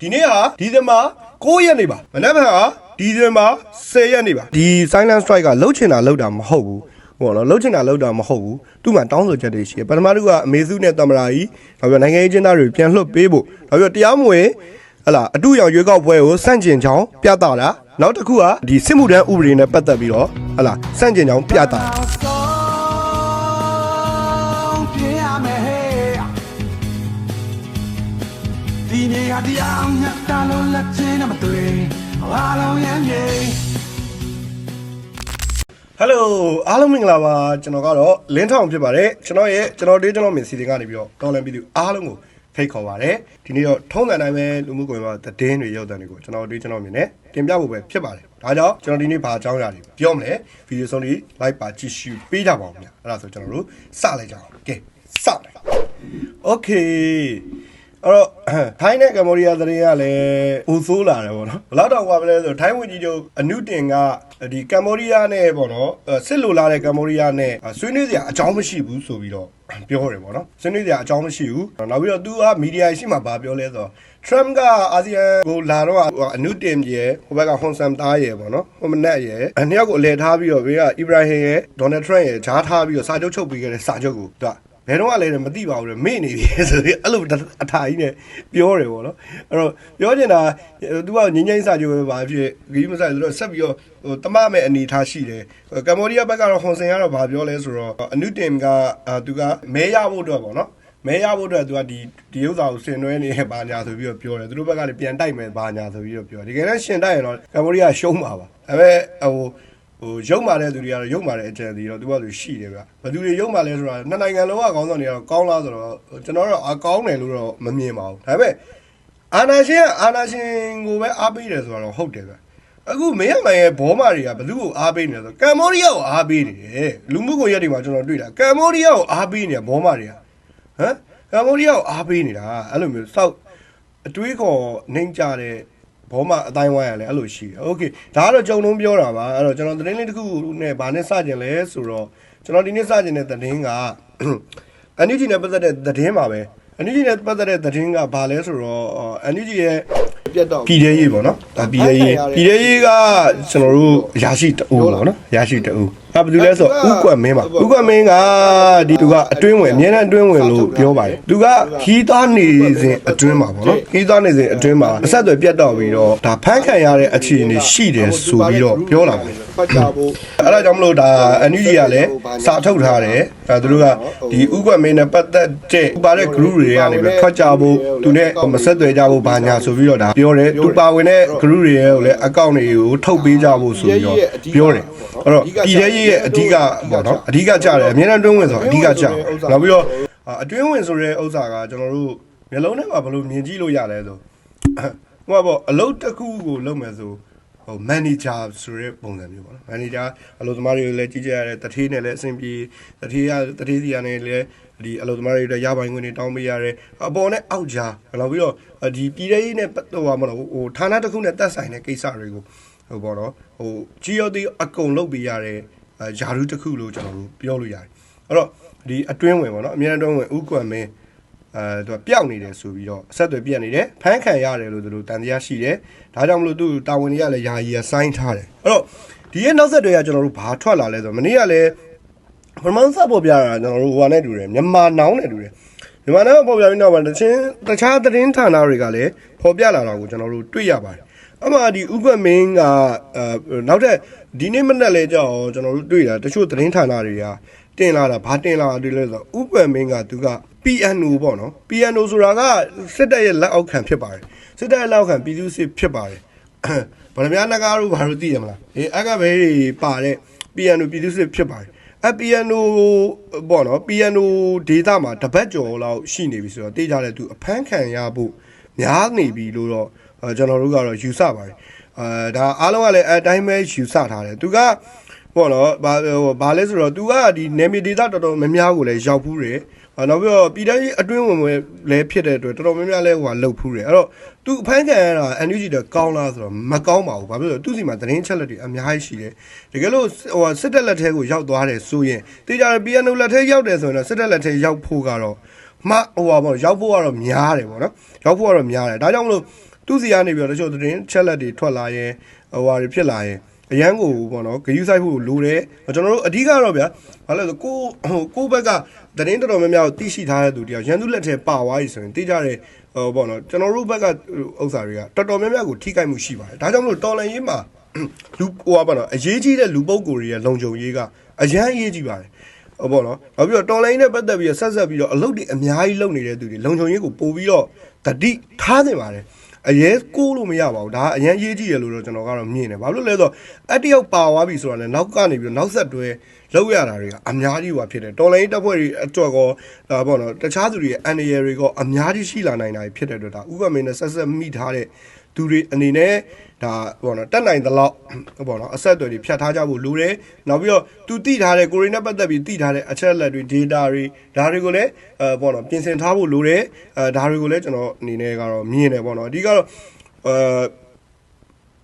ဒီနေ့ဟာဒီဇင်ဘာ9ရက်နေ့ပါမနက်ဖြန်ဟာဒီဇင်ဘာ10ရက်နေ့ပါဒီ silent strike ကလှုပ်ချင်တာလှုပ်တာမဟုတ်ဘူးဘောနော်လှုပ်ချင်တာလှုပ်တာမဟုတ်ဘူးသူ့မှာတောင်းဆိုချက်တွေရှိတယ်ပထမတစ်ခုကအမေစုနဲ့တမရာကြီးနောက်ပြီးနိုင်ငံရေးကျင်းသားတွေပြန်လွှတ်ပေးဖို့နောက်ပြီးတရားမဝင်ဟလာအတူရောင်ရွေးကောက်ပွဲကိုစန့်ကျင်ချောင်းပြသတာနောက်တစ်ခုကဒီစစ်မှုထမ်းဥပဒေနဲ့ပတ်သက်ပြီးတော့ဟလာစန့်ကျင်ချောင်းပြသတာ တရားမြတ်တာလို့လက်ချင်းနဲ့မတွေ့အားလုံးရမ်းမြေဟယ်လိုအားလုံးမင်္ဂလာပါကျွန်တော်ကတော့လင်းထောင်ဖြစ်ပါတယ်ကျွန်တော်ရဲ့ကျွန်တော်ဒေးကျွန်တော်မင်စီတင်ကနေပြီးတော့တော်လန်ပြည်သူအားလုံးကိုဖိတ်ခေါ်ပါတယ်ဒီနေ့တော့ထုံးစံတိုင်းပဲလူမှုကွန်ရက်မှာသတင်းတွေရောက်တဲ့တွေကိုကျွန်တော်ဒေးကျွန်တော်မြင်နဲ့တင်ပြဖို့ပဲဖြစ်ပါတယ်ဒါကြောင့်ကျွန်တော်ဒီနေ့ဘာအကြောင်းအရာတွေပြောမလဲဗီဒီယိုဆုံးဒီ like ပါကြည့်ရှုပေးကြပါဦးခင်ဗျအဲ့ဒါဆိုကျွန်တော်တို့စလိုက်ကြအောင်ကဲစတယ် Okay အဲ့တော့ထိုင်းနဲ့ကမ္ဘောဒီးယားသတင်းကလည်းပူဆိုးလာတယ်ပေါ့နော်ဘယ်လောက်တောင်ကမလဲဆိုထိုင်းဝန်ကြီးချုပ်အနုတင်ကဒီကမ္ဘောဒီးယားနဲ့ပေါ့နော်အဲ့စစ်လိုလာတဲ့ကမ္ဘောဒီးယားနဲ့ဆွေးနွေးစရာအကြောင်းမရှိဘူးဆိုပြီးတော့ပြောတယ်ပေါ့နော်ဆွေးနွေးစရာအကြောင်းမရှိဘူးနောက်ပြီးတော့သူကမီဒီယာရှိမှဘာပြောလဲဆိုတော့ Trump ကအာဆီယံကိုလာတော့အနုတင်ပြေဟိုဘက်ကဟွန်ဆမ်သားရယ်ပေါ့နော်ဟိုမနက်ရယ်အနှစ်ယောက်ကိုအလဲထားပြီးတော့ဘေးကအီဗရာဟင်ရယ်ဒေါ်နယ်ထရန့်ရယ်ဂျားထားပြီးတော့စာချုပ်ချုပ်ပေးခဲ့တဲ့စာချုပ်ကိုသူက ဘယ်တော့မှလည်းမသိပါဘူးလေမေ့နေပြီဆိုပြီးအဲ့လိုအထာကြီးနဲ့ပြောတယ်ပေါ့နော်အဲ့တော့ပြောချင်တာသူကငင်းငိမ့်စာချုပ်ပဲပါဖြစ်ဂီးမဆိုင်ဆိုတော့ဆက်ပြီးတော့ဟိုတမမဲ့အနေထားရှိတယ်ကမ္ဘောဒီးယားဘက်ကတော့ဟွန်ဆင်ကတော့ဗာပြောလဲဆိုတော့အနုတင်ကသူကမဲရဖို့အတွက်ပေါ့နော်မဲရဖို့အတွက်သူကဒီဒီဥစ္စာကိုဆင်နွှဲနေဘာညာဆိုပြီးတော့ပြောတယ်သူတို့ဘက်ကလည်းပြန်တိုက်မယ်ဘာညာဆိုပြီးတော့ပြောတယ်ဒီကနေ့ရှင်တိုက်ရင်တော့ကမ္ဘောဒီးယားရှုံးပါပါဒါပေမဲ့ဟို ဟိုရုံမာတဲ့သူတွေကတော့ရုံမာတဲ့အကြံစီတော့သူကသူရှိတယ်ဗျဘယ်သူတွေရုံမာလဲဆိုတာနှစ်နိုင်ငံလုံးကကောင်းဆောင်တွေကတော့ကောင်းလားဆိုတော့ကျွန်တော်တို့အကောင်းတယ်လို့တော့မမြင်ပါဘူးဒါပေမဲ့အာနာရှင်ကအာနာရှင်ကိုပဲအားပေးတယ်ဆိုတော့ဟုတ်တယ်ဗျအခုမင်းရမိုင်ရဲ့ဘောမာတွေကဘယ်သူကိုအားပေးနေလဲဆိုကမ်ဘောဒီးယားကိုအားပေးနေတယ်လူမှုကွန်ရက်တွေမှာကျွန်တော်တွေ့တာကမ်ဘောဒီးယားကိုအားပေးနေတာဘောမာတွေကဟမ်ကမ်ဘောဒီးယားကိုအားပေးနေတာအဲ့လိုမျိုးစောက်အတွေးခေါ်နှိမ့်ကြတဲ့ ဘောမအတိုင်းဝိုင်းရလဲအဲ့လိုရှိတယ်โอเคဒါကတော့ကြုံလုံးပြောတာပါအဲ့တော့ကျွန်တော်သတင်းလေးတစ်ခုနဲ့ဗာနဲ့စကြင်လဲဆိုတော့ကျွန်တော်ဒီနေ့စကြင်တဲ့သတင်းကအန်ယူဂျီနဲ့ပတ်သက်တဲ့သတင်းပါပဲအန်ယူဂျီနဲ့ပတ်သက်တဲ့သတင်းကဘာလဲဆိုတော့အန်ယူဂျီရဲ့ ပြတ်တော့ ပြည်သေးရေးပေါ့နော်ဒါပြည်သေးရေးပြည်သေးရေးကကျွန်တော်တို့ရရှိတူပေါ့နော်ရရှိတူ အဲဘယ်သူလဲဆိုတော့ဥကွက်မင်းပါဥကွက်မင်းကဒီသူကအတွင်းဝင်အမြဲတမ်းအတွင်းဝင်လို့ပြောပါတယ်သူကခီးသားနေစဉ်အတွင်းမှာပေါ့နော်ခီးသားနေစဉ်အတွင်းမှာအဆက်အသွယ်ပြတ်တော့ပြီးတော့ဒါဖမ်းခံရတဲ့အခြေအနေရှိတယ်ဆိုပြီးတော့ပြောလာတယ်ဖတ်ကြဖို့အဲ့ဒါကြောင့်မလို့ဒါအန်ယူဂျီကလည်းစာထုတ်ထားတယ်ဒါသူတို့ကဒီဥကွက်မင်းနဲ့ပတ်သက်တဲ့ဥပါတဲ့ group တွေကနေပြီးထွက်ကြဖို့သူနဲ့မဆက်သွယ်ကြဖို့ဘာညာဆိုပြီးတော့ဒါပြောတယ်သူပါဝင်တဲ့ group တွေရဲ့ကိုလည်း account တွေကိုထုတ်ပေးကြဖို့ဆိုပြီးတော့ပြောတယ်အဲ့တော့ပြည်ထဲရေးရဲ့အဓိကပေါ့နော်အဓိကကြတယ်အများနဲ့တွင်းဝင်ဆိုအဓိကကြတယ်နောက်ပြီးတော့အတွင်းဝင်ဆိုတဲ့ဥစ္စာကကျွန်တော်တို့မျိုးလုံးထဲမှာဘယ်လိုမြင်ကြည့်လို့ရလဲဆိုဟိုကပေါ့အလုပ်တစ်ခုကိုလုပ်မယ်ဆိုဟို manager ဆိုတဲ့ပုံစံမျိုးပေါ့နော် manager အလုပ်သမားတွေကိုလည်းကြီးကြပ်ရတဲ့တထေးနဲ့လည်းအဆင်ပြေတထေးရတထေးစီကနေလည်းဒီအလုပ်သမားတွေအတွက်ရပိုင်ခွင့်တွေတောင်းပေးရတယ်အပေါ်နဲ့အောက်ကြားနောက်ပြီးတော့ဒီပြည်ထောင်ရေးနဲ့ပတ်သက်သွားမလို့ဟိုဌာနတစ်ခုနဲ့တက်ဆိုင်တဲ့ကိစ္စတွေကိုဟိုပေါ့နော်ဟိုကြီးရောသေးအကုန်လုပ်ပေးရတဲ့ယာ ရုတစ်ခုလို့ကျွန်တော်တို့ပြောလို့ရတယ်အဲ့တော့ဒီအတွင်းဝင်ပေါ့နော်အများအတွင်းဝင်ဥကွမ်မင်းအဲသူကပျောက်နေတယ်ဆိုပြီးတော့အဆက်အသွယ်ပြတ်နေတယ်ဖမ်းခံရတယ်လို့သူတို့တန်တရားရှိတယ်ဒါကြောင့်မလို့သူတာဝန်တွေကလည်းယာယီအဆိုင်ထားတယ်အဲ့တော့ဒီရဲ့နောက်ဆက်တွေကကျွန်တော်တို့ဘာထွက်လာလဲဆိုတော့မနေ့ကလည်းပရမန်စပေါ်ပြတာကျွန်တော်တို့ဟိုကနေတူတယ်မြန်မာနောင်းနဲ့တူတယ်မြန်မာနောင်းပေါ်ပြပြီးနောက်မှာတချင်းတခြားသတင်းဌာနတွေကလည်းပေါ်ပြလာတာကိုကျွန်တော်တို့တွေ့ရပါတယ်အမှဒီဥက္ကမင်းကအဲနောက်ထပ် ဒီနေ့မနေ့လဲကြောက်ကျွန်တော်တို့တွေ့တာတချို့သတင်းဌာနတွေကတင်လာတာဘာတင်လာတာတွေ့လဲဆိုတော့ဥက္ကမင်းကသူက PNO ပေါ့နော် PNO ဆိုတာကစစ်တပ်ရဲ့လက်အောက်ခံဖြစ်ပါတယ်စစ်တပ်ရဲ့လက်အောက်ခံပြည်သူစစ်ဖြစ်ပါတယ်ဗရမ ्या နဂါတို့ဘာလို့သိရမလားအေးအကဘဲတွေပါတဲ့ PNO ပြည်သူစစ်ဖြစ်ပါတယ်အ PNO ပေါ့နော် PNO ဒေတာမှာတပတ်ကျော်လောက်ရှိနေပြီဆိုတော့တေးကြတဲ့သူအဖမ်းခံရဖို့များနေပြီလို့တော့အဲကျွန်တော်တို့ကတော့ယူဆပါတယ် အဲဒါအားလုံးကလည်းအတိုင်းပဲယူဆထားတယ်သူကပေါ့နော်ဘာဟိုဘာလဲဆိုတော့ तू ကဒီနေမီဒေတာတော်တော်များများကိုလည်းရောက်ဘူးတယ်အာနောက်ပြီးတော့ပြည်တိုင်းအတွင်းဝင်ဝင်လည်းဖြစ်တဲ့အတွက်တော်တော်များများလည်းဟိုဟာလှုပ်ဖူးတယ်အဲ့တော့သူအဖမ်းခံရတာ NUG တော့ကောင်းလားဆိုတော့မကောင်းပါဘူးဘာဖြစ်လို့လဲသူစီမှာသတင်းချက်လက်တွေအများကြီးရှိတယ်တကယ်လို့ဟိုဟာစစ်တပ်လက်ထဲကိုရောက်သွားတယ်ဆိုရင်တေချာ PNO လက်ထဲရောက်တယ်ဆိုရင်တော့စစ်တပ်လက်ထဲရောက်ဖို့ကတော့မှဟိုဟာပေါ့ရောက်ဖို့ကတော့များတယ်ပေါ့နော်ရောက်ဖို့ကတော့များတယ်ဒါကြောင့်မလို့ သူစီကနေပြီးတော့တချို့သတင်းချက်လက်တွေထွက်လာရင်ဟိုဟာတွေဖြစ်လာရင်အရန်ကိုပေါ့နော်ဂယူးဆိုင်ဖို့လိုတယ်ကျွန်တော်တို့အဓိကတော့ဗျာဘာလဲဆိုကိုဟိုကိုဘက်ကသတင်းတော်တော်များများကိုသိရှိထားတဲ့သူတယောက်ရန်သူလက်ထဲပါသွားပြီဆိုရင်သိကြတယ်ဟိုပေါ့နော်ကျွန်တော်တို့ဘက်ကဥစ္စာတွေကတော်တော်များများကိုထိခိုက်မှုရှိပါတယ်ဒါကြောင့်မလို့တော်လန်ရေးမှာလူဟိုပါပေါ့နော်အရေးကြီးတဲ့လူပုဂ္ဂိုလ်တွေရဲ့လုံခြုံရေးကအရန်အရေးကြီးပါတယ်ဟုတ်ပေါ့နော်နောက်ပြီးတော့တော်လိုင်းနဲ့ပတ်သက်ပြီးတော့ဆက်ဆက်ပြီးတော့အလုပ်တွေအများကြီးလုပ်နေတဲ့သူတွေလုံခြုံရေးကိုပို့ပြီးတော့တတိထားနေပါတယ် အရေးကိုလို့မရပါဘူးဒါကအရန်ရေးကြည့်ရလို့တော့ကျွန်တော်ကတော့မြင်တယ်ဘာလို့လဲဆိုတော့အတယောက်ပါသွားပြီဆိုတာလည်းနောက်ကနေပြီးတော့နောက်ဆက်တွဲလောက်ရတာတွေကအများကြီးဟွာဖြစ်တယ်တော်လိုင်းတပ်ဖွဲ့တွေအတွက်ကောဒါပေါ့နော်တခြားသူတွေရဲ့အန်ရယ်တွေကောအများကြီးရှိလာနိုင်တာဖြစ်တဲ့အတွက်ဒါဥပမာနဲ့ဆက်ဆက်မိထားတဲ့သူတွေအနေနဲ့ ဒါပေါ့နော်တက်နိုင်သလောက်ပေါ့နော်အဆက်အသွယ်တွေဖြတ်ထားကြဖို့လိုတယ်နောက်ပြီးတော့သူတိထားတဲ့ကိုရီနဲ့ပတ်သက်ပြီးတိထားတဲ့အချက်အလက်တွေ data တွေဒါတွေကိုလည်းအဲပေါ့နော်ပြင်ဆင်ထားဖို့လိုတယ်အဲဒါတွေကိုလည်းကျွန်တော်အနေနဲ့ကတော့မြင်တယ်ပေါ့နော်အဓိကတော့အဲ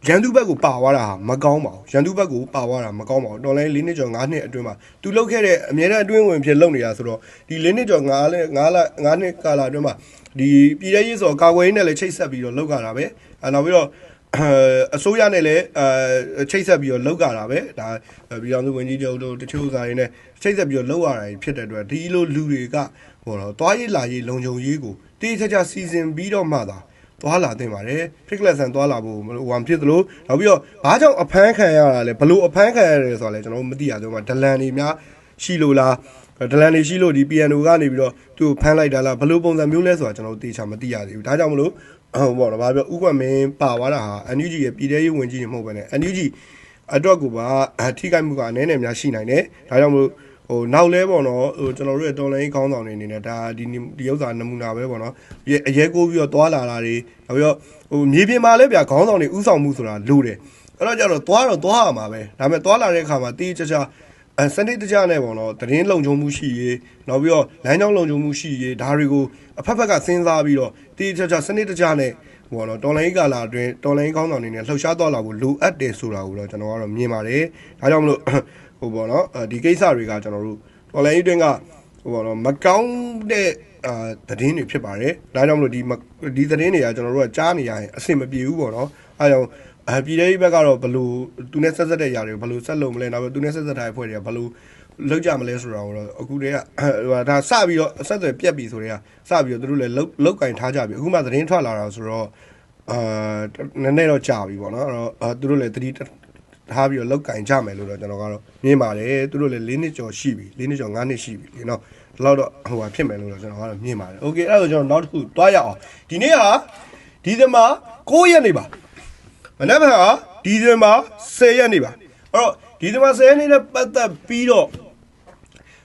ရန်သူဘက်ကိုပါသွားတာဟာမကောင်းပါဘူးရန်သူဘက်ကိုပါသွားတာမကောင်းပါဘူးတော်လိုင်း၄နှစ်ကျော်၅နှစ်အတွင်းမှာသူလုပ်ခဲ့တဲ့အမြဲတမ်းအတွင်းဝင်ဖြစ်လုပ်နေတာဆိုတော့ဒီ၄နှစ်ကျော်၅လ၅လ၅နှစ်ကာလအတွင်းမှာဒီပြည်ထရေးဆိုကာကွယ်ရေးနဲ့လည်းချိတ်ဆက်ပြီးတော့လုပ်ကြတာပဲအဲနောက်ပြီးတော့ အစိုးရနဲ့လည်းအဲချိတ်ဆက်ပြီးတော့လောက်ကြတာပဲဒါပြည်တော်စုဝင်ကြီးချုပ်တို့တချို့စာရင်းနဲ့ချိတ်ဆက်ပြီးတော့လောက်ရတာဖြစ်တဲ့အတွက်ဒီလိုလူတွေကဟောတော့တွားရေးလာရေးလုံခြုံရေးကိုတေးချာချာစီစဉ်ပြီးတော့မှသာသွားလာတင်ပါတယ်ဖစ်ကလက်ဆန်သွားလာဖို့ဟိုဖြစ်သလိုနောက်ပြီးတော့ဘာကြောင့်အဖမ်းခံရတာလဲဘလို့အဖမ်းခံရတယ်ဆိုတော့လဲကျွန်တော်တို့မသိရသေးဘူးမှာဒလန်တွေများရှိလို့လားဒလန်တွေရှိလို့ဒီ PNO ကနေပြီးတော့သူ့ကိုဖမ်းလိုက်တာလားဘလို့ပုံစံမျိုးလဲဆိုတာကျွန်တော်တို့တေချာမသိရသေးဘူးဒါကြောင့်မလို့ ဟုတ်ပေါ့နော်ဘာပြောဥကွက်မင်းပါသွားတာဟာ NUG ရဲ့ပြည်ထရေးဝင်ကြီးနေမဟုတ်ဘဲနဲ့ NUG အတွက်ကိုပါထိခိုက်မှုကအနည်းနဲ့များရှိနိုင်တယ်ဒါကြောင့်မလို့ဟိုနောက်လဲပေါ့နော်ဟိုကျွန်တော်တို့ရဲ့တော်လိုင်းခေါင်းဆောင်တွေအနေနဲ့ဒါဒီဒီဥစ္စာနမူနာပဲပေါ့နော်အရဲကိုပြီးတော့တွာလာတာတွေနောက်ပြီးတော့ဟိုမြေပြင်မှာလည်းဗျာခေါင်းဆောင်တွေဥဆောင်မှုဆိုတာလိုတယ်အဲ့တော့ကျတော့တွာတော့တွာရမှာပဲဒါပေမဲ့တွာလာတဲ့အခါမှာတီးချာချာ အဲစနစ်တကျနဲ့ပေါ့နော်တရင်လုံခြုံမှုရှိရေးနောက်ပြီးတော့လမ်းကြောင်းလုံခြုံမှုရှိရေးဒါတွေကိုအဖက်ဖက်ကစဉ်းစားပြီးတော့တီးချာချာစနစ်တကျနဲ့ဟိုတော့တော်လိုင်းကာလာအတွင်းတော်လိုင်းကောင်းဆောင်နေနဲ့လှုပ်ရှားသွားလာဖို့လိုအပ်တယ်ဆိုတာကိုတော့ကျွန်တော်ကတော့မြင်ပါတယ်ဒါကြောင့်မလို့ဟိုပေါ့နော်ဒီကိစ္စတွေကကျွန်တော်တို့တော်လိုင်းအတွင်းကဟိုပေါ့နော်မကောင်းတဲ့အာသတင်းတွေဖြစ်ပါတယ်ဒါကြောင့်မလို့ဒီဒီသတင်းတွေကကျွန်တော်တို့ကကြားနေရရင်အဆင်မပြေဘူးပေါ့နော်အဲကြောင့် အပြည်သေးဘက်ကတော့ဘလို့သူနဲ့ဆက်ဆက်တဲ့ຢာတွေဘလို့ဆက်လို့မလဲနောက်ပြီးသူနဲ့ဆက်ဆက်တဲ့အဖွဲ့တွေကဘလို့လောက်ကြမလဲဆိုတာကိုတော့အခုတည်းကဒါစပြီးတော့အဆက်အသွယ်ပြက်ပြီဆိုတော့စပြီးတော့သူတို့လည်းလောက်လောက်ကင်ထားကြပြီအခုမှသတင်းထွက်လာတာဆိုတော့အာနည်းနည်းတော့ကြာပြီပေါ့နော်အဲ့တော့သူတို့လည်းတတိထားပြီးတော့လောက်ကင်ကြမယ်လို့တော့ကျွန်တော်ကတော့မြင်ပါတယ်သူတို့လည်း၄နှစ်ကျော်ရှိပြီ၄နှစ်ကျော်၅နှစ်ရှိပြီလေနော်ဒီလောက်တော့ဟိုဟာဖြစ်မယ်လို့တော့ကျွန်တော်ကတော့မြင်ပါတယ်โอเคအဲ့တော့ကျွန်တော်နောက်တစ်ခုတွားရအောင်ဒီနေ့ဟာဒီသမား9ရက်နေပါ မနေ့ကဒီဇင်ဘာ10ရက်နေပါအဲ့တော့ဒီဇင်ဘာ10ရက်နေ့နဲ့ပတ်သက်ပြီးတော့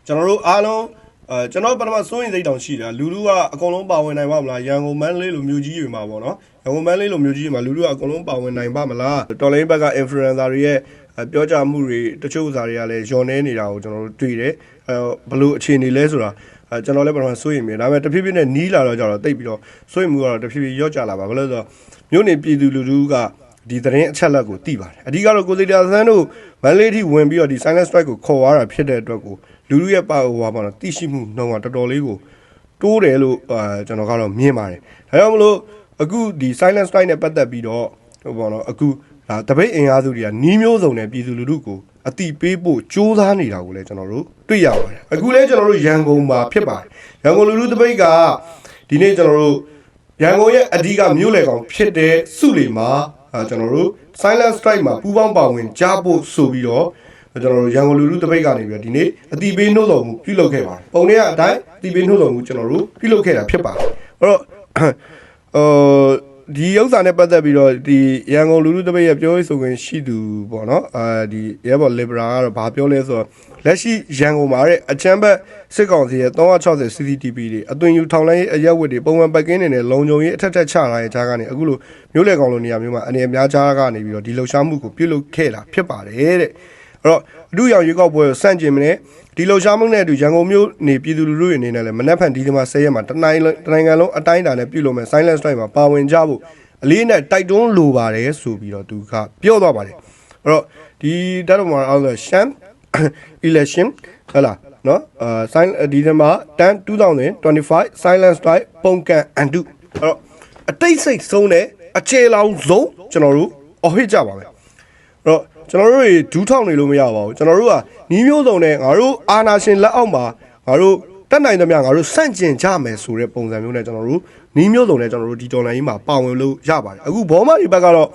ကျွန်တော်တို့အားလုံးအဲကျွန်တော်ပထမစိုးရင်စိတ်တောင်ရှိတာလူလူကအကုန်လုံးပါဝင်နိုင်ပါမလားရန်ကုန်မန်းလေးလိုမျိုးကြီးတွေမှာပေါ့နော်ရန်ကုန်မန်းလေးလိုမျိုးကြီးတွေမှာလူလူကအကုန်လုံးပါဝင်နိုင်ပါမလားတော်လိုင်းဘက်က influencer တွေရဲ့ပြောကြမှုတွေတချို့ဥစားတွေကလည်းညော်နေနေတာကိုကျွန်တော်တို့တွေ့တယ်အဲဘလို့အခြေအနေလဲဆိုတာအဲကျွန်တော်လည်းပထမစိုးရင်မြင်ဒါပေမဲ့တဖြည်းဖြည်းနဲ့နီးလာတော့ကြတော့တိတ်ပြီးတော့စိုးရင်မှုကတော့တဖြည်းဖြည်းရော့ကျလာပါဘာလို့လဲဆိုတော့မြို့နေပြည်သူလူထုက ဒီသတင်းအချက်လက်ကိုသိပါတယ်အဓိကတော့ကိုစီတာဆန်းတို့မန်လေးထိဝင်ပြီးတော့ဒီ silent strike ကိုခေါ်သွားတာဖြစ်တဲ့အတွက်ကိုလူလူရဲ့ပါဟိုပါပေါ့နော်သိရှိမှုနှုံးကတော်တော်လေးကိုတိုးတယ်လို့အာကျွန်တော်ကတော့မြင်ပါတယ်ဒါကြောင့်မလို့အခုဒီ silent strike နဲ့ပတ်သက်ပြီးတော့ဟိုပေါ့နော်အခုဒါတပိတ်အင်အားစုတွေကနီးမျိုးစုံနဲ့ပြည်သူလူထုကိုအတိပေးဖို့စ조사နေတာကိုလည်းကျွန်တော်တို့တွေ့ရပါတယ်အခုလည်းကျွန်တော်တို့ရန်ကုန်မှာဖြစ်ပါတယ်ရန်ကုန်လူထုတပိတ်ကဒီနေ့ကျွန်တော်တို့ရန်ကုန်ရဲ့အဓိကမြို့လေကောင်ဖြစ်တဲ့စုလီမှာအဲ ကျွန်တော်တို့ silent strike မှာပူးပေါင်းပါဝင်ကြဖို့ဆိုပြီးတော့ကျွန်တော်တို့ရန်ကုန်လူလူတပိတ်ကနေပြီးတော့ဒီနေ့အတိပေးနှုတ်တော်မူပြုလုပ်ခဲ့ပါတယ်ပုံထဲကအတိုင်းအတိပေးနှုတ်တော်မူကျွန်တော်တို့ပြုလုပ်ခဲ့တာဖြစ်ပါတယ်အဲ့တော့ဟို ဒီဥစ္စာနဲ့ပတ်သက်ပြီးတော့ဒီရန်ကုန်လူလူတပိတ်ရဲ့ပြောရေးဆိုခွင့်ရှိသူပေါ့နော်အာဒီရဲဘော် Libra ကတော့ဘာပြောလဲဆိုတော့လက်ရှိရန်ကုန်မှာတဲ့အချမ်းဘက်စစ်ကောင်စီရဲ့360 CCTV တွေအသွင်ယူထောင်လိုင်းရေးအရက်ဝတ်တွေပုံမှန်ပတ်ကင်းနေတဲ့လုံခြုံရေးအထက်ထက်ချလာတဲ့ကြားကနေအခုလိုမျိုးလေကောင်လိုနေရာမျိုးမှာအနေအများကြားကနေပြီးတော့ဒီလှုပ်ရှားမှုကိုပြုလုပ်ခဲ့တာဖြစ်ပါတယ်တဲ့ အဲ့တော့အထူးရောင်ရွေးကောက်ပွဲကိုစန့်ကျင်မနေဒီလှုပ်ရှားမှုနဲ့အတူရန်ကုန်မြို့နေပြည်သူလူထုတွေအနေနဲ့လည်းမနက်ဖြန်ဒီဒီမှာ10ရက်မှာတနိုင်တနိုင်ငံလုံးအတိုင်းအတာနဲ့ပြုလုပ်မယ် silent strike မှာပါဝင်ကြဖို့အလေးနဲ့တိုက်တွန်းလိုပါတယ်ဆိုပြီးတော့သူကပြောသွားပါတယ်အဲ့တော့ဒီတတ်တော်မှာအောင်ဆိုရှမ်း election ဟဲ့လားနော်အာ sign ဒီဇင်ဘာ10 2025 silent strike ပုံကန်အန်တုအဲ့တော့အတိတ်စိတ်ဆုံးတဲ့အခြေလောင်ဆုံးကျွန်တော်တို့အော်ဟစ်ကြပါမယ်အဲ့တော့ ကျွန်တော်တို့တွေဒူးထောင်နေလို့မရပါဘူးကျွန်တော်တို့ကနီးမျိုးစုံနဲ့ငါတို့အာနာရှင်လက်အောက်မှာငါတို့တက်နိုင်သမျှငါတို့စန့်ကျင်ကြမယ်ဆိုတဲ့ပုံစံမျိုးနဲ့ကျွန်တော်တို့နီးမျိုးစုံနဲ့ကျွန်တော်တို့ဒီတော်လိုင်းကြီးမှာပါဝင်လို့ရပါတယ်အခုဘောမဒီဘက်ကတော့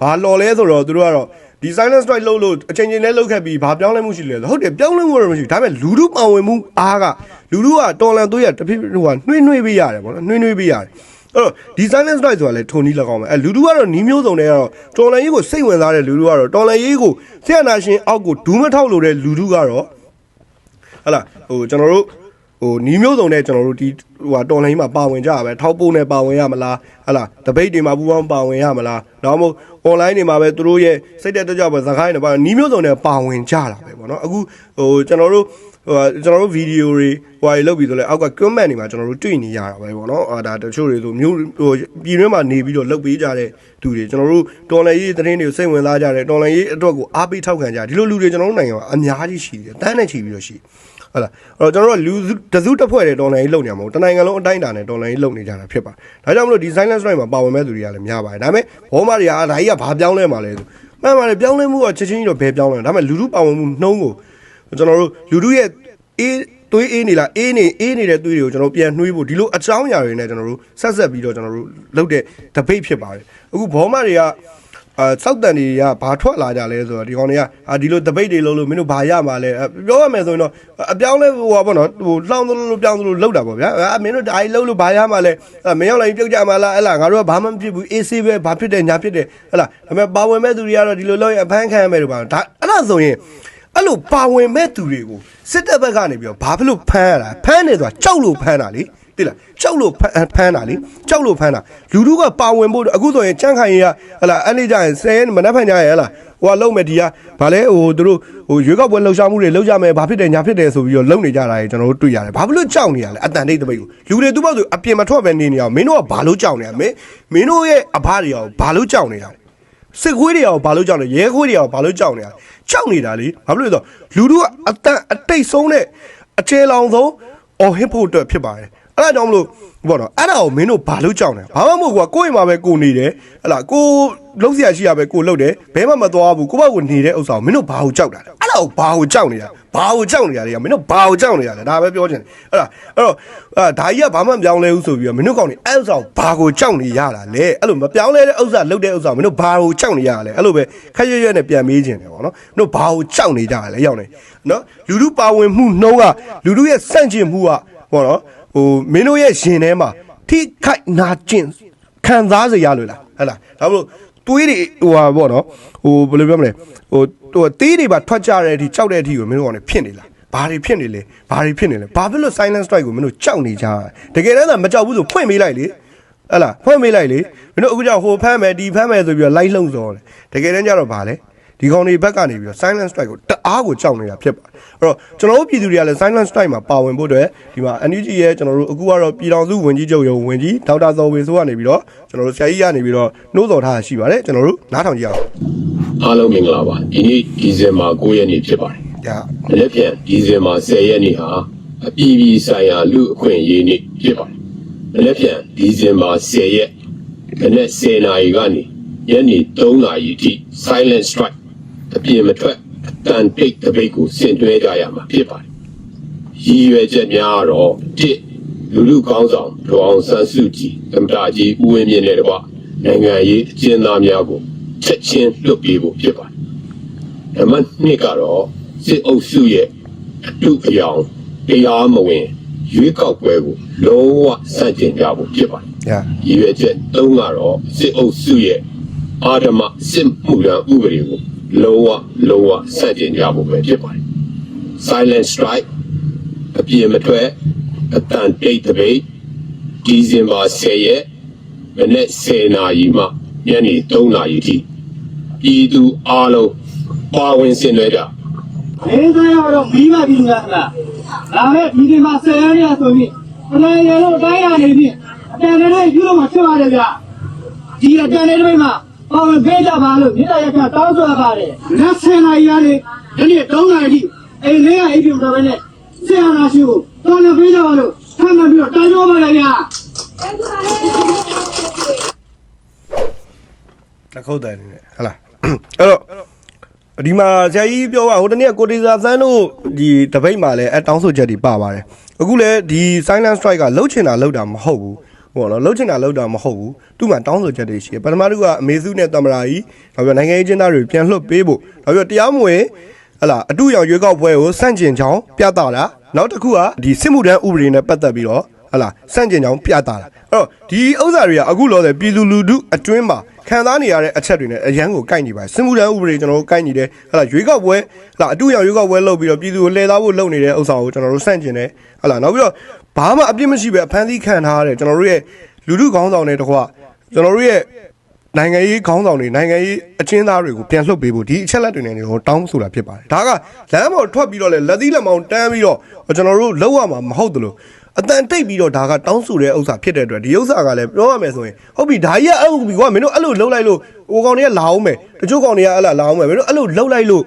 ဘာလော်လဲဆိုတော့သူတို့ကတော့ဒီ silent strike လုပ်လို့အချိန်ချင်းလဲလုပ်ခဲ့ပြီးဘာပြောင်းလဲမှုရှိလဲဆိုဟုတ်တယ်ပြောင်းလဲမှုတော့မရှိဘူးဒါပေမဲ့လူတို့ပါဝင်မှုအားကလူတို့ကတော်လန်သွေးရတဖြည်းဖြည်းဟိုကနှွေးနှွေးပေးရတယ်ပေါ့နော်နှွေးနှွေးပေးရတယ် အဲ့တော့ဒီ silent strike ဆိုတာလေထုံနီး၎င်းပဲအဲလူတို့ကတော့နီးမျိုးစုံတွေကတော့တော်လန်ရေးကိုစိတ်ဝင်စားတဲ့လူတို့ကတော့တော်လန်ရေးကိုဆရာနာရှင်အောက်ကိုဒူးမထောက်လို့တဲ့လူတို့ကတော့ဟလာဟိုကျွန်တော်တို့ဟိုနီးမျိုးစုံနဲ့ကျွန်တော်တို့ဒီဟိုဟာတော်လိုင်းမှာပါဝင်ကြရပဲထောက်ပို့နဲ့ပါဝင်ရမလားဟလာတပိတ်တွေမှာပူပေါင်းပါဝင်ရမလားဒါမှမဟုတ် online တွေမှာပဲသူတို့ရဲ့စိတ်တက်တက်ကြပဲဇာတ်ခိုင်းတွေပါနီးမျိုးစုံနဲ့ပါဝင်ကြတာပဲပေါ့နော်အခုဟိုကျွန်တော်တို့ ဟိုကျွန်တော်တို့ဗီဒီယိုတွေဟိုဟာတွေလုပ်ပြီးဆိုလဲအောက်က comment တွေမှာကျွန်တော်တို့တွေ့နေရတာပဲပေါ့နော်အာဒါတချို့တွေဆိုမျိုးဟိုပြည်တွင်းမှာနေပြီးတော့လုပ်ပေးကြတဲ့သူတွေကျွန်တော်တို့တော်လိုင်းရေးသတင်းတွေကိုစိတ်ဝင်စားကြတယ်တော်လိုင်းရေးအတွက်ကိုအားပေးထောက်ခံကြတယ်ဒီလိုလူတွေကျွန်တော်တို့နိုင်ငံမှာအများကြီးရှိတယ်တန်းနဲ့ချီပြီးတော့ရှိဟုတ်လားအဲ့တော့ကျွန်တော်တို့လူတစုတစ်ဖွဲ့တဲ့တော်လိုင်းရေးလုပ်နေမှာမဟုတ်တနိုင်ငံလုံးအတိုင်းအတာနဲ့တော်လိုင်းရေးလုပ်နေကြတာဖြစ်ပါတယ်ဒါကြောင့်မလို့ဒီ silent strike မှာပါဝင်မဲ့သူတွေကလည်းများပါတယ်ဒါပေမဲ့ဘောမတွေကအာဒါကြီးကဘာပြောင်းလဲမှာလဲဆိုမှန်ပါတယ်ပြောင်းလဲမှုကချက်ချင်းကြီးတော့ဘယ်ပြောင်းလဲဒါပေမဲ့လူလူပါဝင်မှုနှုံးကိုကျွန်တော်တို့လူလူရဲ့ အေးသွေးအေးနေလားအေးနေအေးနေတဲ့သွေးတွေကိုကျွန်တော်ပြန်နှွေးဖို့ဒီလိုအကြောင်းအရာတွေနဲ့ကျွန်တော်တို့ဆက်ဆက်ပြီးတော့ကျွန်တော်တို့လုပ်တဲ့ debate ဖြစ်ပါတယ်အခုဘောမတွေကအာစောက်တန်တွေကဘာထွက်လာကြလဲဆိုတော့ဒီကောင်တွေကအာဒီလို debate တွေလုပ်လို့မင်းတို့ဘာရမှာလဲအဲပြောရမယ်ဆိုရင်တော့အပြောင်းလဲဟိုပါဘောနော်ဟိုလှောင်းသလိုလိုပြောင်းသလိုလောက်တာပေါ့ဗျာအာမင်းတို့ဒါကြီးလုပ်လို့ဘာရမှာလဲအဲမင်းရောက်လာရင်ပြုတ်ကြမှာလားအဲ့လားငါတို့ကဘာမှမဖြစ်ဘူး AC ပဲဘာဖြစ်တယ်ညာဖြစ်တယ်ဟဲ့လားဒါပေမဲ့ပါဝင်မဲ့သူတွေကတော့ဒီလိုလုပ်ရင်အဖမ်းခံရမယ်လို့ပါဒါအဲ့ဒါဆိုရင် အဲ့လိုပါဝင်မဲ့သူတွေကိုစစ်တပ်ဘက်ကနေပြီးတော့ဘာဖြစ်လို့ဖမ်းရတာဖမ်းနေဆိုတာကြောက်လို့ဖမ်းတာလေတိလားကြောက်လို့ဖမ်းဖမ်းတာလေကြောက်လို့ဖမ်းတာလူတို့ကပါဝင်ဖို့အခုဆိုရင်ချမ်းခိုင်ရဟလာအဲ့လေးကြရင်ဆယ်မနက်ဖန်ကြရင်ဟလာဟိုကလုံးမယ်ဒီကဗာလဲဟိုတို့ဟိုရွေးကောက်ပွဲလှုပ်ရှားမှုတွေလှုပ်ကြမယ်ဘာဖြစ်တယ်ညာဖြစ်တယ်ဆိုပြီးတော့လုံနေကြတာကြီးကျွန်တော်တို့တွေ့ရတယ်ဘာဖြစ်လို့ကြောက်နေရလဲအတန်တိတ်တပိတ်ကိုလူတွေသူ့ဘောက်ဆိုအပြင်မထွက်ပဲနေနေအောင်မင်းတို့ကဘာလို့ကြောက်နေရမင်းမင်းတို့ရဲ့အဖားတွေရောဘာလို့ကြောက်နေရလဲစစ်ခွေးတွေရောဘာလို့ကြောက်နေရဲခွေးတွေရောဘာလို့ကြောက်နေရလဲ ကြောက်နေတာလေဘာဖြစ်လို့လဲဆိုတော့လူတို့ကအတန်အတိတ်ဆုံးတဲ့အခြေလောင်ဆုံးအော်ဟစ်ဖို့အတွက်ဖြစ်ပါတယ်အဲ့ဒါကြောင့်မလို့ဘောတော့အဲ့ဒါကိုမင်းတို့ဘာလို့ကြောက်နေဘာမှမဟုတ်ကွာကိုယ့်အိမ်မှာပဲကိုနေတယ်ဟလာကိုလုံးစရာရှိရပဲကိုလှုပ်တယ်ဘဲမှမသွားဘူးကိုယ့်ဘက်ကိုနေတဲ့ဥစ္စာကိုမင်းတို့ဘာကိုကြောက်တာလဲအဲ့ဒါကိုဘာကိုကြောက်နေတာ ဘာကိုကြောက်နေရလဲမင်းတို့ဘာကိုကြောက်နေရလဲဒါပဲပြောချင်တယ်အဲ့ဒါအဲ့တော့အာဒါကြီးကဘာမှမပြောင်းလဲဘူးဆိုပြီးတော့မင်းတို့ကောင်းနေအဲ့ဥစ္စာကိုဘာကိုကြောက်နေရတာလဲအဲ့လိုမပြောင်းလဲတဲ့ဥစ္စာလှုပ်တဲ့ဥစ္စာကိုမင်းတို့ဘာကိုကြောက်နေရလဲအဲ့လိုပဲခက်ရွရွနဲ့ပြန်မေးချင်တယ်ပေါ့နော်မင်းတို့ဘာကိုကြောက်နေကြရလဲရောက်နေနော်လူလူပါဝင်မှုနှုံးကလူလူရဲ့စန့်ကျင်မှုကပေါ့နော်ဟိုမင်းတို့ရဲ့ရင်ထဲမှာထိခိုက်နာကျင်ခံစားစေရလို့လားဟဲ့လားဒါမလို့တွေးတွေဟိုဟာပေါ့နော်ဟိုဘယ်လိုပြောမလဲဟို ဟိုတေးတွေပါထွက်ကြတဲ့အထိကြောက်တဲ့အထိကိုမင်းတို့ကောင်နေဖြစ်နေလားဘာတွေဖြစ်နေလဲဘာတွေဖြစ်နေလဲဘာဖြစ်လို့ silent strike ကိုမင်းတို့ကြောက်နေကြတကယ်တမ်းကမကြောက်ဘူးဆိုဖွင့်ပေးလိုက်လေဟဲ့လားဖွင့်ပေးလိုက်လေမင်းတို့အခုကြောက်ဟိုဖမ်းမယ်ဒီဖမ်းမယ်ဆိုပြီးတော့လိုက်လုံစော်တယ်တကယ်တမ်းကျတော့ဘာလဲ ဒီကောင်တွေဘက်ကနေပြီးတော့ silent strike ကိုတအားကိုကြောက်နေတာဖြစ်ပါတယ်အဲ့တော့ကျွန်တော်တို့ပြည်သူတွေကလည်း silent strike မှာပါဝင်ဖို့အတွက်ဒီမှာ NUG ရဲ့ကျွန်တော်တို့အခုကတော့ပြည်တော်စုဝင်ကြီးချုပ်ရုံဝင်ကြီးဒေါက်တာဇော်ဝေဆိုးကနေပြီးတော့ကျွန်တော်တို့ဆရာကြီးကနေပြီးတော့နှိုးဆော်ထားတာရှိပါတယ်ကျွန်တော်တို့နားထောင်ကြည့်အောင်အားလုံးမင်္ဂလာပါဒီနေ့ဒီဇင်ဘာ9ရက်နေ့ဖြစ်ပါတယ်ဒါ။လက်ဖြန်ဒီဇင်ဘာ10ရက်နေ့ဟာအပြည်ပြည်ဆိုင်ရာလူအခွင့်အရေးနေ့ဖြစ်ပါတယ်။လက်ဖြန်ဒီဇင်ဘာ10ရက်မနေ့10နာရီကနေညနေ3နာရီအထိ silent strike အပြင်းမထွက်အတန်တိတ်တပိတ်ကိုဆင်တွဲကြရမှာဖြစ်ပါတယ်။ရည်ရွယ်ချက်များကတော့တစ်လူလူကောင်းဆောင်ဒေါအောင်ဆန်းစုကြည်သမ္မတကြီးဦးဝင်းမြင့်နဲ့တကွနိုင်ငံရေးအကျဉ်းသားများကိုချက်ချင်းလွတ်ပေးဖို့ဖြစ်ပါတယ်။နံပါတ်2ကတော့စစ်အုပ်စုရဲ့အတုအယောင်တရားမဝင်ရွေးကောက်ပွဲကိုလုံးဝစန့်ကျင်ကြဖို့ဖြစ်ပါတယ်ညာ။ရည်ရွယ်ချက်3ကတော့စစ်အုပ်စုရဲ့အာဓမစစ်မှုရန်ဥပဒေကို လုံးဝလုံးဝစန့်ကျင်ကြဖို့ပဲဖြစ်ပါတယ်။ Silent strike အပြင်းမထွက်အတန်တိတ်တပိတ်ဒီဇင်ဘာ10ရက်မနေ့10နာရီမှညနေ3နာရီထိပြည်သူအားလုံးပါဝင်ဆင်နွှဲကြမင်းသားရောမိမပြီးငါလားဒါမဲ့ဒီဒီမှာဆယ်ရရဆိုပြီးအနည်းရလို့အတိုင်းရနေဖြင့်အတန်နဲ့ယူလို့မှဖြစ်ပါတယ်ဗျဒီအတန်နဲ့တွေမှာ ပေါ်ဝင်ပေးကြပါလို့မြေသားရကတောင်းဆိုရပါတယ်လက်ဆယ်နိုင်ရနေဒီနေ့3နာရီအိမ်လေးကအိမ်ပြုံတော်ပဲနဲ့ဆရာနာရှိကိုတောင်းနေပေးကြပါလို့ဆမ်းမပြီးတော့တားကြောပါလေဗျတခုတ်တယ်နေဟလာအဲ့တော့ဒီမှာဆရာကြီးပြောပါဟိုတနေ့ကကိုတီစာသန်းတို့ဒီတပိတ်မှာလည်းအတောင်းဆိုချက်တွေပါပါတယ်အခုလည်းဒီ silent strike ကလှုပ်ချင်တာလှုပ်တာမဟုတ်ဘူး ဟုတ်နော်လှုပ်ချင်တာလှုပ်တာမဟုတ်ဘူးသူ့မှာတောင်းဆိုချက်တွေရှိတယ်ပထမတစ်ခုကအမေစုနဲ့တမရာကြီးနောက်ပြီးနိုင်ငံရေးကျင်းသားတွေပြန်လွှတ်ပေးဖို့နောက်ပြီးတရားမဝင်ဟလာအတူရောင်ရွေးကောက်ပွဲကိုစန့်ကျင်ချောင်းပြသတာနောက်တစ်ခုကဒီစစ်မှုထမ်းဥပဒေနဲ့ပတ်သက်ပြီးတော့ဟလာစန့်ကျင်ချောင်းပြသတာအဲ့တော့ဒီဥစ္စာတွေကအခုလောတဲ့ပြည်သူလူထုအတွင်းမှာခံစားနေရတဲ့အချက်တွေနဲ့အရန်ကိုကိုက်နေပါတယ်စစ်မှုထမ်းဥပဒေကျွန်တော်တို့ကိုက်နေတယ်ဟလာရွေးကောက်ပွဲဟလာအတူရောင်ရွေးကောက်ပွဲလုပ်ပြီးတော့ပြည်သူကိုလှည့်သားဖို့လုပ်နေတဲ့ဥစ္စာကိုကျွန်တော်တို့စန့်ကျင်တယ်ဟလာနောက်ပြီးတော့ ဘာမှအပြစ်မရှိပဲအဖမ်းသီးခံထားရတဲ့ကျွန်တော်တို့ရဲ့လူထုခေါင်းဆောင်တွေတကွာကျွန်တော်တို့ရဲ့နိုင်ငံရေးခေါင်းဆောင်တွေနိုင်ငံရေးအချင်းသားတွေကိုပြန်လှုပ်ပေးဖို့ဒီအချက်လက်တွေနဲ့ကျွန်တော်တောင်းဆိုတာဖြစ်ပါတယ်ဒါကလမ်းပေါ်ထွက်ပြီးတော့လေလက်သီးလက်မောင်းတန်းပြီးတော့ကျွန်တော်တို့လောက်ရမှာမဟုတ်သလိုအတန်တိတ်ပြီးတော့ဒါကတောင်းဆိုတဲ့ဥစ္စာဖြစ်တဲ့အတွက်ဒီဥစ္စာကလည်းပြောရမယ်ဆိုရင်ဟုတ်ပြီဒါကြီးကအဲ့ဟုတ်ပြီကွာမင်းတို့အဲ့လိုလှုပ်လိုက်လို့ဟိုကောင်တွေကလာအောင်မယ်တချို့ကောင်တွေကအဲ့လာလာအောင်မယ်မင်းတို့အဲ့လိုလှုပ်လိုက်လို့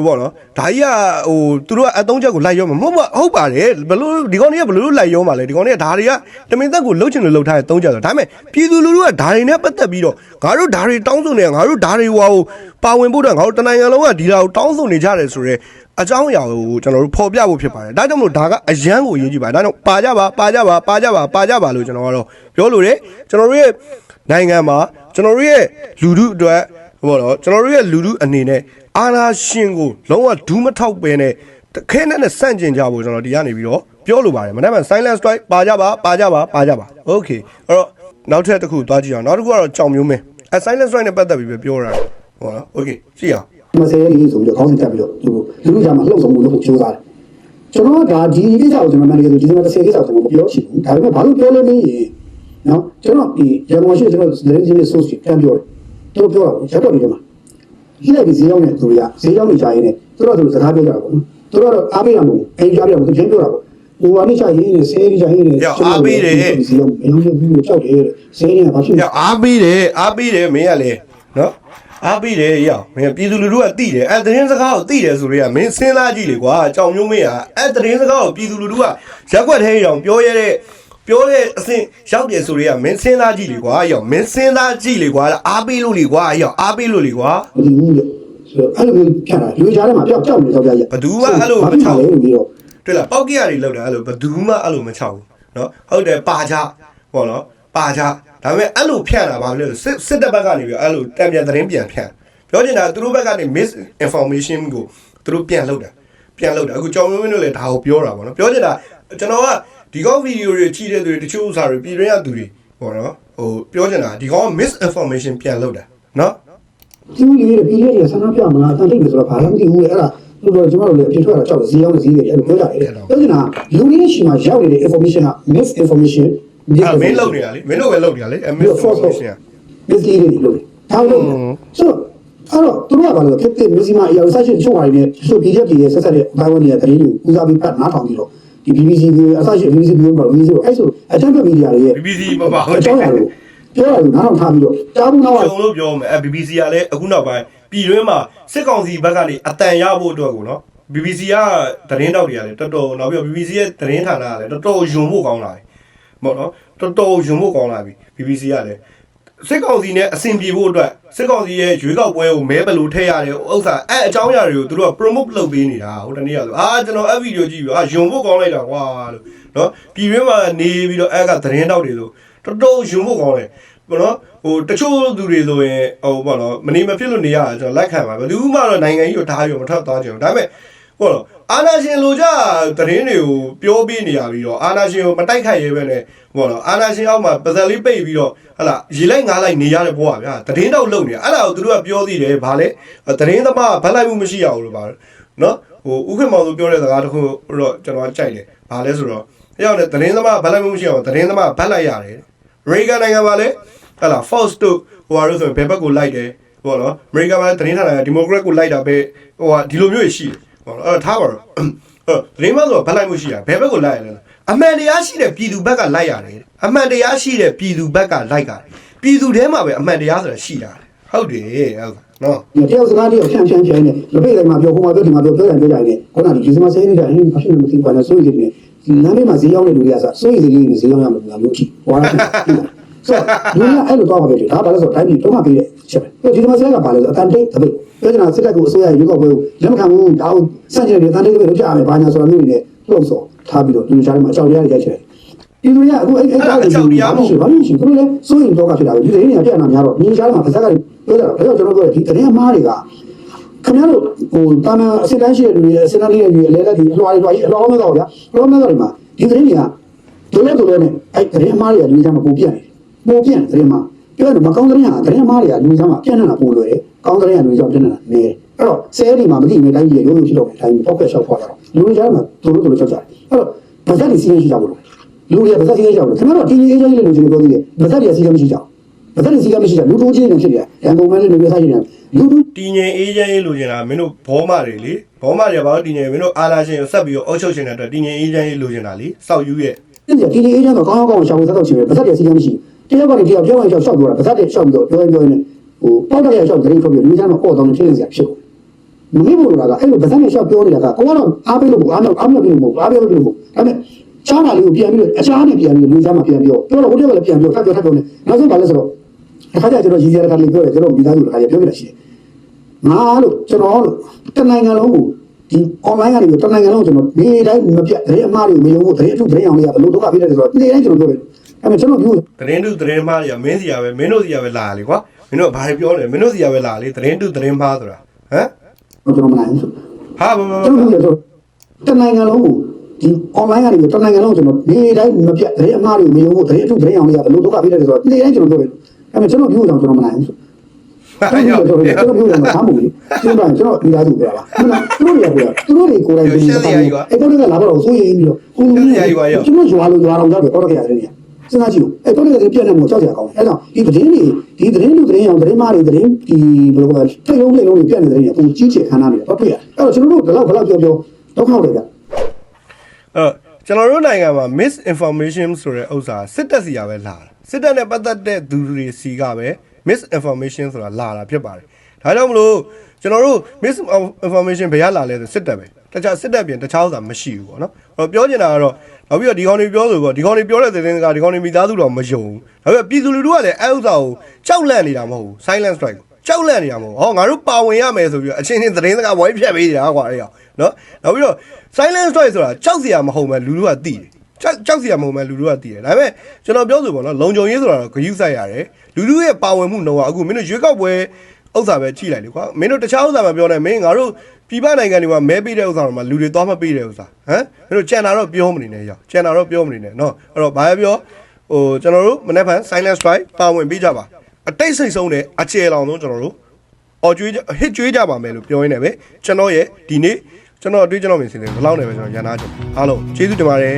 ဟိုပေါ့နော်ဒါကြီးကဟိုသူတို့ကအတုံးချက်ကိုလိုက်ရောမှာမဟုတ်ပါဟုတ်ပါတယ်ဘလို့ဒီကောင်တွေကဘလို့လိုက်ရောမှာလဲဒီကောင်တွေကဒါတွေကတမင်သက်ကိုလှုပ်ချင်လို့လှုပ်ထားတဲ့တုံးချက်ဆိုဒါပေမဲ့ပြည်သူလူထုကဒါတွေနဲ့ပတ်သက်ပြီးတော့ငါတို့ဒါတွေတောင်းဆိုနေငါတို့ဒါတွေဟိုပါဝင်ဖို့တော့ငါတို့တနိုင်ငံလုံးကဒီလာကိုတောင်းဆိုနေကြတယ်ဆိုတော့အကြောင်းအရာကိုကျွန်တော်တို့ဖော်ပြဖို့ဖြစ်ပါတယ်ဒါကြောင့်မလို့ဒါကအရန်ကိုအရေးကြီးပါတယ်ဒါကြောင့်ပါကြပါပါကြပါပါကြပါပါကြပါလို့ကျွန်တော်ကတော့ပြောလို့တယ်ကျွန်တော်တို့ရဲ့နိုင်ငံမှာကျွန်တော်တို့ရဲ့လူထုအတွက်ဟိုတော့ကျွန်တော်တို့ရဲ့လူထုအနေနဲ့ အာဏာရှင်ကိုလုံးဝဒူးမထောက်ပဲနဲ့တခဲနဲ့နဲ့စန့်ကျင်ကြဖို့ကျွန်တော်ဒီကနေပြီးတော့ပြောလိုပါတယ်မနေ့က silent strike ပါကြပါပါကြပါပါကြပါ okay အဲ့တော့နောက်ထပ်တစ်ခုသွားကြည့်အောင်နောက်တစ်ခုကတော့ကြောင်မျိုးမင်းအဲ silent strike နဲ့ပတ်သက်ပြီးပဲပြောတာဟောနော် okay ကြည့်အောင်မဆယ်လေးဆိုပြီးတော့ခေါင်းစဉ်တက်ပြီးတော့သူလူလူကြမှာလှုပ်ဆောင်မှုလုပ်ဖို့ကြိုးစားတယ်ကျွန်တော်ကဒါဒီကိစ္စကိုကျွန်တော်မှန်တယ်ဆိုဒီမှာတစ်ဆယ်ကိစ္စကိုကျွန်တော်မပြောချင်ဘူးဒါပေမဲ့ဘာလို့ပြောလဲမင်းရေနော်ကျွန်တော်ဒီရန်ကုန်ရှိကျွန်တော်သတင်းချင်းလေး source ပြန်ပြောတယ်သူပြောတာရက်တော့ဒီမှာ ဒီလိုက်ဒီဈေးရောက်နေသူတွေကဈေးရောက်နေကြရင်သူတို့ကစကားပြောကြတာပေါ့နော်သူတို့ကတော့အားပေးရမှာမဟုတ်အိမ်ကြားပြမှာသူချင်းပြောတာပေါ့ဟိုကနေချရင်နေဆဲနေချရင်နေဈေးရောက်မင်းတို့ဘူးကြောက်တယ်ဈေးနေဘာဖြစ်။ရောက်အားပေးတယ်အားပေးတယ်မင်းကလည်းနော်အားပေးတယ်ရောက်မင်းပြည်သူလူထုကတိတယ်အဲသတင်းစကားကိုတိတယ်ဆိုတော့မင်းစဉ်းစားကြည့်လေကွာကြောင်မျိုးမင်းကအဲသတင်းစကားကိုပြည်သူလူထုကရက်ွက်ထဲအောင်ပြောရတဲ့ ပြောတဲ့အဆင့်ရောက်တယ်ဆိုတော့မင်းစဉ်းစားကြည့်လေကွာရောက်မင်းစဉ်းစားကြည့်လေကွာအားပေးလို့လေကွာရောက်အားပေးလို့လေကွာမသိဘူးလေဆိုတော့အဲ့လိုမျိုးဖြတ်တာလူကြားထဲမှာပျောက်ပျောက်နေတော့ကြရဘယ်သူမှအဲ့လိုမချောက်ဘူးဘူးပြီးတော့တွေ့လားပေါက်ကရတွေလောက်တာအဲ့လိုဘယ်သူမှအဲ့လိုမချောက်ဘူးနော်ဟုတ်တယ်ပါချပေါ့နော်ပါချဒါပေမဲ့အဲ့လိုဖြန့်တာဘာလို့လဲဆိုစစ်စစ်တပ်ဘက်ကနေပြီးအဲ့လိုတံပြန်သတင်းပြန်ဖြန့်ပြောချင်တာသူတို့ဘက်ကနေ miss information ကိုသူတို့ပြန်လုပ်တာပြန်လုပ်တာအခုကြောင်မင်းမင်းတို့လည်းဒါကိုပြောတာပေါ့နော်ပြောချင်တာကျွန်တော်က ဒီကောဗီဒီယိုတွေကြည့်တဲ့သူတွေတချို့ဥစ္စာတွေပြည်တွင်းရသူတွေပေါ့နော်ဟိုပြောချင်တာဒီကောင်က miss information ပြန်လုပ်တာနော်ဒီလိုလေးပြီးလေးတွေဆန္ဒပြမလားအတန်တိတ်လို့ဆိုတော့ဘာလည်းမသိဘူးအဲ့ဒါတို့တော့ကျွန်တော်တို့လည်းအပြင်ထွက်တာကြောက်ဈေးရောက်ဈေးတွေအဲ့လိုပြောကြတယ်ပြောနေတာလူတွေရှိမှရောက်နေတဲ့ information က miss information အဲ့မင်းလုပ်နေတာလေမင်းတို့ပဲလုပ်နေတာလေအ miss information က misleading လို့ဒါလို့ဆိုတော့အဲ့တော့သူတို့ကဘာလို့ဖြစ်ဖြစ် missing မှာအရာဆက်ရှိချို့ဟာတွေနဲ့ချို့ PDF တွေဆက်ဆက်တဲ့ဘိုင်းဝင်တွေကတရင်ကိုဦးစားပေးပတ်နားထောင်ပြီးတော့ ဒီ BBC ကအဆက်ရှိ BBC ပြောမှာ BBC အဲ့ဆိုအတန်းပြမီဒီယာတွေရဲ့ BBC မပါဘူးအကြောင်းအရာတွေပြောရလို့နားထောင်ထားပြီးတော့တားဘူးနောက်ကျုံလို့ပြောမယ်အဲ BBC ကလည်းအခုနောက်ပိုင်းပြည်တွင်းမှာစစ်ကောင်စီဘက်ကနေအတန်ရဖို့အတွက်ကိုနော် BBC ကသတင်းတောက်တွေကလည်းတော်တော်နောက်ပြီးတော့ BBC ရဲ့သတင်းဌာနကလည်းတော်တော်ယွံဖို့ကောင်းလာပြီမဟုတ်နော်တော်တော်ယွံဖို့ကောင်းလာပြီ BBC ကလည်း စစ်ကောင်စီနဲ့အဆင်ပြေဖို့အတွက်စစ်ကောင်စီရဲ့ရွေးကောက်ပွဲကိုမဲဘယ်လိုထည့်ရတယ်ဥစ္စာအဲအကြောင်းအရာတွေကိုသူတို့က promote လုပ်ပေးနေတာဟိုတနေ့ကဆိုအာကျွန်တော်အဲ့ဗီဒီယိုကြည့်ပြီးအာယွံဖို့ကောင်းလိုက်တာကွာလို့နော်ပြည်တွင်းမှာနေပြီးတော့အဲ့ကသတင်းတောက်တွေဆိုတော်တော်ယွံဖို့ကောင်းတယ်ဘောနော်ဟိုတချို့သူတွေဆိုရင်ဟိုဘောနော်မနေမဖြစ်လို့နေရတာကျွန်တော်လက်ခံပါဘယ်သူမှတော့နိုင်ငံကြီးကိုထားပြီးမထွက်သွားကြဘူးဒါပေမဲ့ ဘောနော်အာနာရှင်လိုကြသတင်းတွေကိုပြောပြနေရပြီးတော့အာနာရှင်ကိုမတိုက်ခိုက်ရဲပဲနဲ့ဘောနော်အာနာရှင်အောက်မှာပါဇက်လေးပိတ်ပြီးတော့ဟလာရေလိုက်ငားလိုက်နေရတဲ့ဘဝဗျာသတင်းတော့လုံနေအဲ့ဒါကိုသူတို့ကပြောသေးတယ်ဗာလဲသတင်းသမားဗတ်လိုက်မှုမရှိရဘူးလို့ဗာနော်ဟိုဥက္ကမောင်ဆိုပြောတဲ့စကားတစ်ခုတော့ကျွန်တော်ကြိုက်တယ်ဗာလဲဆိုတော့အဲ့ရောက်တဲ့သတင်းသမားဗတ်လိုက်မှုမရှိအောင်သတင်းသမားဗတ်လိုက်ရတယ်ရေဂန်နိုင်ငံမှာလည်းဟလာ false တို့ဟိုဟာလို့ဆိုရင်ဘယ်ဘက်ကိုလိုက်တယ်ဟိုနော်အမေရိကန်မှာသတင်းဌာနကဒီမိုကရက်ကိုလိုက်တာပဲဟိုဟာဒီလိုမျိုးရှိတယ် ဟိုအဲ့ထားပါတော့သတင်းမဆိုဗတ်လိုက်မှုရှိတာဘယ်ဘက်ကိုလိုက်ရလဲအမှန်တရားရှိတဲ့ပြည်သူဘက်ကလိုက်ရတယ်အမှန်တရားရှိတဲ့ပြည်သူဘက်ကလိုက်ကြတယ်ပြည်သူထဲမှာပဲအမှန်တရားဆိုတာရှိတာဟုတ်တယ်ဟုတ်ကဲ့နော်တယောက်စကားတယောက်ဖြန့်ဖြန့်ဖြန့်နေလပိတ်တိုင်းမှာပြောခုမှပြောဒီမှာပြောပြောတိုင်းပြောတိုင်းနဲ့ခုနကဒီဒီစမဆဲနေတာဟင်းဘာဖြစ်လို့မသိပါနဲ့စိုးရိမ်နေဒီလမ်းလေးမှာဈေးရောက်တဲ့လူတွေကဆိုစိုးရိမ်နေဈေးရောက်ရမှာမျိုးမျိုးကြည့်ဟောတာ ဆိုတော့လူကအဲ့လိုတော့ပါပဲဒါဘာလို့ဆိုတော့တိုင်းပြည်တော့မှပေးတဲ့ချက်ပဲဒီဒီမှာဆက်ကဘာလဲဆိုအတန်တိတ်တပိတ်ပြောချင်တာစစ်တပ်ကိုအစိုးရရွေးကောက်ပွဲကိုလက်မခံဘူးဒါကိုစန့်ကျင်တယ်အတန်တိတ်တပိတ်လုပ်ကြရမယ်ဘာညာဆိုတာမျိုးတွေနဲ့လှုပ်ဆော်ထားပြီးတော့လူချားတွေမှာအကြောက်တရားတွေရိုက်ချတယ်ဒီလူရအခုအဲ့အဲ့ကားကိုဘာလို့ရှိဘာလို့ရှိသူလည်းစိုးရင်တော့ကဖြစ်တာပဲဒီသတင်းတွေကပြတ်နာများတော့မြင်ချားမှာပါဇက်ကတွေပြောတာဒါကြောင့်ကျွန်တော်ပြောဒီသတင်းအမားတွေကခင်ဗျားတို့ဟိုတာမန်အစစ်တမ်းရှိတဲ့လူတွေအစစ်တမ်းလေးတွေအလဲလက်တွေအလွှာတွေအလွှာမဲတော့ဗျာအလွှာမဲတော့ဒီမှာဒီသတင်းတွေကဒုလဲဒုလဲနဲ့အဲ့သတင်းအမားတွေကလူချားမှာပုံပြနေတယ် ပုံပြနေသတင်းမှာပြောရတော့မကောင်းသတင်းဟာသတင်းအမားတွေကလူချားမှာပြန့်နေတာပုံလွယ်တယ်ကောင်းသတင်းကလူချားပြန့်နေတာနည်းတယ်အဲ့တော့ဆဲဒီမှာမသိနေတိုင်းကြီးရိုးရိုးရှိတော့တယ်တိုင်းပောက်ကက်ရှောက်ဖွာတော့လူချားမှာတို့တို့တို့ကြောက်ကြတယ်အဲ့တော့ဗဇက်တွေစီးရင်ရှိကြဘူးလူတွေကဗဇက်စီးရင်ရှိကြဘူးခင်ဗျားတို့တင်းကြီးအေးအေးလေးလူချင်းပြောသေးတယ်ဗဇက်တွေစီးရင်မရှိကြဘူးဗဇက်တွေစီးရင်မရှိကြလူတို့ချင်းနေဖြစ်တယ်ရန်ကုန်မှာလည်းလူတွေစားရှိတယ်လူတို့တည်ငြိမ်အေးချမ်းရေးလိုချင်တာမင်းတို့ဘောမတွေလေဘောမတွေကဘာလို့တည်ငြိမ်မင်းတို့အာလာရှင်ကိုဆက်ပြီးတော့အုပ်ချုပ်ရှင်တဲ့အတွက်တည်ငြိမ်အေးချမ်းရေးလိုချင်တာလေစောက်ယူရဲ့တင်းကြီးတင်းကြီးအေးချမ်းတော့ကောင်းကောင်းရှောင်းဆက်တော့ချင်တယ်ဗဇက်တွေစီးရင်မရှိ တယောက်ကနေတယောက်ပြောင်းရင်ရှောက်ပြောတာဗဇက်တွေရှောက်ပြီးတော့ပြောရင်ပြောရင်ဟိုပေါက်တဲ့ရှောက်တဲ့ထုတ်ပြီးလူချမ်းတော့ပေါ့တော့ဖြစ်နေစရာဖြစ်ကုန်မင်းဘုရားကအဲ့လိုဗဇက်တွေရှောက်ပြောနေတာကကိုကတော့အားပေးလို့အားမအားမပေးလို့မဟုတ်အားပေးလို့မဟုတ်ဒါပေမဲ့ချားတာလေးကိုပြန်ပြီးတော့အချားနဲ့ပြန်ပြီးလူချမ်းမှာပြန်ပြီးတော့ပြောတော့ဟိုတည်းကလည်းပြန်ပြီးတော့ထပ်ပြောထပ်ပြောနေနောက်ဆုံးပါလဲဆိုတော့တစ်ခါကျကျွန်တော်ရည်ရတဲ့ခါလေးပြောတယ်ကျွန်တော်မိသားစုတစ်ခါပြောပြတာရှိတယ်ငါလို့ကျွန်တော်လို့တနိုင်ငံလုံးကိုဒီ online ကနေတနိုင်ငံလုံးကျွန်တော်ဒီတိုင်းမပြတ်တရေအမားတွေမယုံဘူးတရေအထုတရေအောင်လေးကဘလို့ဒုက္ခပေးတယ်ဆိုတော့ဒီတိုင်းကျွန်တော်ပြောတယ် အဲ့မဲ့ကျွန်တော်ပြောသတင်းတုသတင်းမှားတွေကမင်းစီရပဲမင်းတို့စီရပဲလာလေကွာမင်းတို့ဘာတွေပြောလဲမင်းတို့စီရပဲလာလေသတင်းတုသတင်းမှားဆိုတာဟမ်ကျွန်တော်မနိုင်ဘူးဟာဘာဘာကျွန်တော်ပြောတယ်တနိုင်ငံလုံးကိုဒီ online ကနေတနိုင်ငံလုံးကျွန်တော်ဒီတိုင်းမပြတ်တရေအမားတွေမယုံဘူးတရေအထုတရေအောင်လေးကဘလို့ဒုက္ခပေးတယ်ဆိုတော့ဒီတိုင်းကျွန်တော်ပြောတယ်အဲ့မဲ့ကျွန်တော်ပြောအောင်ကျွန်တော်မနိုင်ဘူးဟာကျွန်ရောက်တော်ပြောတယ်ကျွန်တော်ပြောတယ်မသားမှုလေကျွန်တော်ကျွန်တော်မိသားစုပြောတာဟုတ်လားသူတို့တွေကပြောသူတို့တွေကိုယ်တိုင်ဒီအဲ့တော့ကလာတော့ဆိုရင်ပြီးတော့ဟိုကျွန်တော်ရွာလိုရွာတော်ရောက်တယ်တော့ကြရတယ်နေ စဉ်းစားကြည့်အဲ့တော့လည်းပြည့်နေမှာကြောက်ကြကောင်းအဲ့တော့ဒီသတင်းတွေဒီသတင်းလူသတင်းအောင်သတင်းမားတွေသတင်းဒီဘယ်လိုလဲတိတ်လုံးလေးလုံးတွေပြည့်နေတယ်ပုံကြီးချေခန်းနာနေတော့တွေ့ရအဲ့တော့ကျွန်တော်တို့ဘယ်လောက်ဘယ်လောက်ပြောပြောဒုက္ခတွေကြအဲ့ကျွန်တော်တို့နိုင်ငံမှာ misinformation ဆိုတဲ့ဥစ္စာစစ်တပ်စီရပဲလာတာစစ်တပ်နဲ့ပတ်သက်တဲ့သူတွေစီကပဲ misinformation ဆိုတာလာတာဖြစ်ပါတယ်ဒါကြောင့်မလို့ကျွန်တော်တို့ misinformation ဘယ်ရလာလဲဆိုစစ်တပ်ပဲတခြားစစ်တပ်ပြင်တခြားဥစ္စာမရှိဘူးပေါ့နော်အဲ့တော့ပြောချင်တာကတော့ နောက်ပြီးတော့ဒီကောင်တွေပြောဆိုပေါ့ဒီကောင်တွေပြောတဲ့သတင်းစကားဒီကောင်တွေမိသားစုတော့မယုံဘူးဒါပေမဲ့ပြည်သူလူထုကလည်းအဲ့ဥစ္စာကိုကြောက်လန့်နေတာမဟုတ်ဘူး silent strike ကိုကြောက်လန့်နေတာမဟုတ်ဘူးဟောငါတို့ပါဝင်ရမယ်ဆိုပြီးတော့အချင်းချင်းသတင်းစကားဝိုင်းဖြတ်ပေးနေတာကွာအဲ့ရောက်နော်နောက်ပြီးတော့ silent strike ဆိုတာကြောက်စရာမဟုတ်မဲ့လူထုကသိတယ်ကြောက်ကြောက်စရာမဟုတ်မဲ့လူထုကသိတယ်ဒါပေမဲ့ကျွန်တော်ပြောဆိုပေါ့နော်လုံခြုံရေးဆိုတာတော့ဂရုစိုက်ရတယ်လူထုရဲ့ပါဝင်မှုနှုန်းကအခုမင်းတို့ရွေးကောက်ပွဲ ဥစ္စာပဲထိလိုက်လေကွာမင်းတို့တခြားဥစ္စာမပြောနဲ့မင်းငါတို့ပြည်ပနိုင်ငံတွေမှာမဲပေးတဲ့ဥစ္စာတော့မှလူတွေသွားမပေးတဲ့ဥစ္စာဟမ်မင်းတို့ကြံတာတော့ပြောမနေနဲ့ရောက်ကြံတာတော့ပြောမနေနဲ့နော်အဲ့တော့ဘာပဲပြောဟိုကျွန်တော်တို့မနေ့က silent strike ပါဝင်ပေးကြပါအတိတ်စိတ်ဆုံးတဲ့အခြေလောင်ဆုံးကျွန်တော်တို့အော်ကျွေးဟစ်ကျွေးကြပါမယ်လို့ပြောရင်းနဲ့ပဲကျွန်တော်ရဲ့ဒီနေ့ကျွန်တော်အတွေ့ကျွန်တော်မြင်စင်တယ်ဘယ်လောက်နေပဲကျွန်တော်ရန်နာကြအားလုံးကျေးဇူးတင်ပါတယ်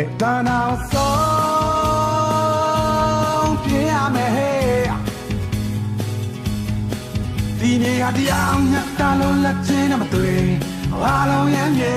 ဒီနေ့ဟာတရားညတာလို့လက်ချင်းနဲ့မတွေ့အားလုံးရမ်းမြေ